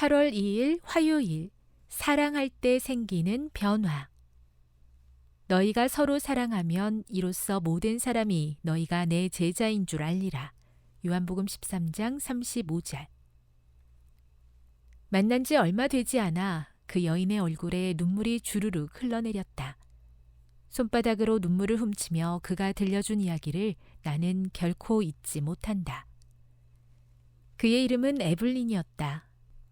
8월 2일 화요일 사랑할 때 생기는 변화. 너희가 서로 사랑하면 이로써 모든 사람이 너희가 내 제자인 줄 알리라. 요한복음 13장 35절. 만난 지 얼마 되지 않아 그 여인의 얼굴에 눈물이 주르륵 흘러내렸다. 손바닥으로 눈물을 훔치며 그가 들려준 이야기를 나는 결코 잊지 못한다. 그의 이름은 에블린이었다.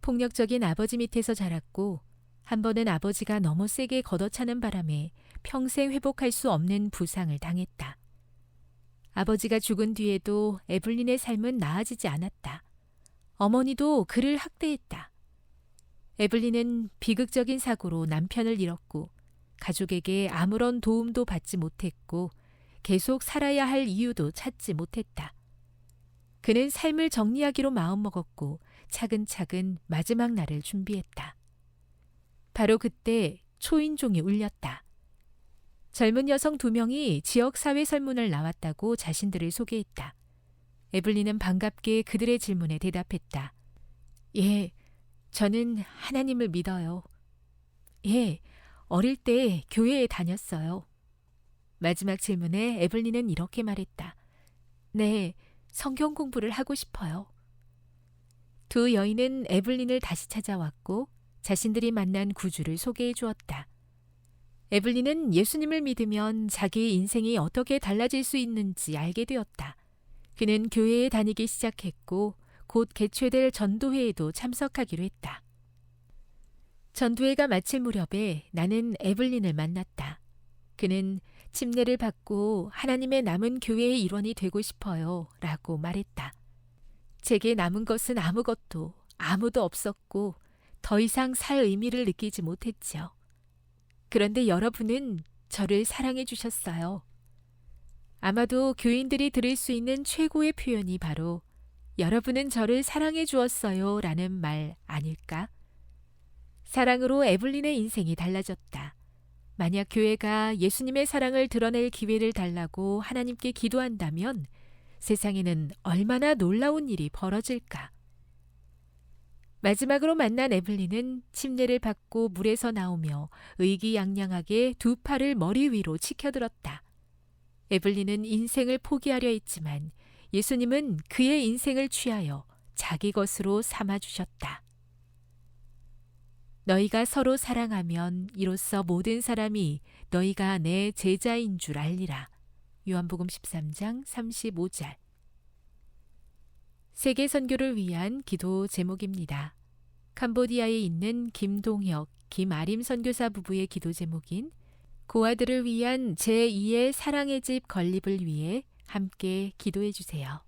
폭력적인 아버지 밑에서 자랐고 한 번은 아버지가 너무 세게 걷어차는 바람에 평생 회복할 수 없는 부상을 당했다. 아버지가 죽은 뒤에도 에블린의 삶은 나아지지 않았다. 어머니도 그를 학대했다. 에블린은 비극적인 사고로 남편을 잃었고 가족에게 아무런 도움도 받지 못했고 계속 살아야 할 이유도 찾지 못했다. 그는 삶을 정리하기로 마음먹었고 차근차근 마지막 날을 준비했다. 바로 그때 초인종이 울렸다. 젊은 여성 두 명이 지역사회 설문을 나왔다고 자신들을 소개했다. 에블린은 반갑게 그들의 질문에 대답했다. 예, 저는 하나님을 믿어요. 예, 어릴 때 교회에 다녔어요. 마지막 질문에 에블린은 이렇게 말했다. 네, 성경 공부를 하고 싶어요. 두 여인은 에블린을 다시 찾아왔고 자신들이 만난 구주를 소개해 주었다. 에블린은 예수님을 믿으면 자기의 인생이 어떻게 달라질 수 있는지 알게 되었다. 그는 교회에 다니기 시작했고 곧 개최될 전도회에도 참석하기로 했다. 전도회가 마칠 무렵에 나는 에블린을 만났다. 그는 침례를 받고 하나님의 남은 교회의 일원이 되고 싶어요. 라고 말했다. 제게 남은 것은 아무것도, 아무도 없었고, 더 이상 살 의미를 느끼지 못했죠. 그런데 여러분은 저를 사랑해 주셨어요. 아마도 교인들이 들을 수 있는 최고의 표현이 바로 여러분은 저를 사랑해 주었어요 라는 말 아닐까? 사랑으로 에블린의 인생이 달라졌다. 만약 교회가 예수님의 사랑을 드러낼 기회를 달라고 하나님께 기도한다면 세상에는 얼마나 놀라운 일이 벌어질까? 마지막으로 만난 에블린은 침례를 받고 물에서 나오며 의기양양하게 두 팔을 머리 위로 치켜들었다. 에블린은 인생을 포기하려 했지만 예수님은 그의 인생을 취하여 자기 것으로 삼아주셨다. 너희가 서로 사랑하면 이로써 모든 사람이 너희가 내 제자인 줄 알리라. 요한복음 13장 35절. 세계 선교를 위한 기도 제목입니다. 캄보디아에 있는 김동혁, 김아림 선교사 부부의 기도 제목인 고아들을 위한 제2의 사랑의 집 건립을 위해 함께 기도해 주세요.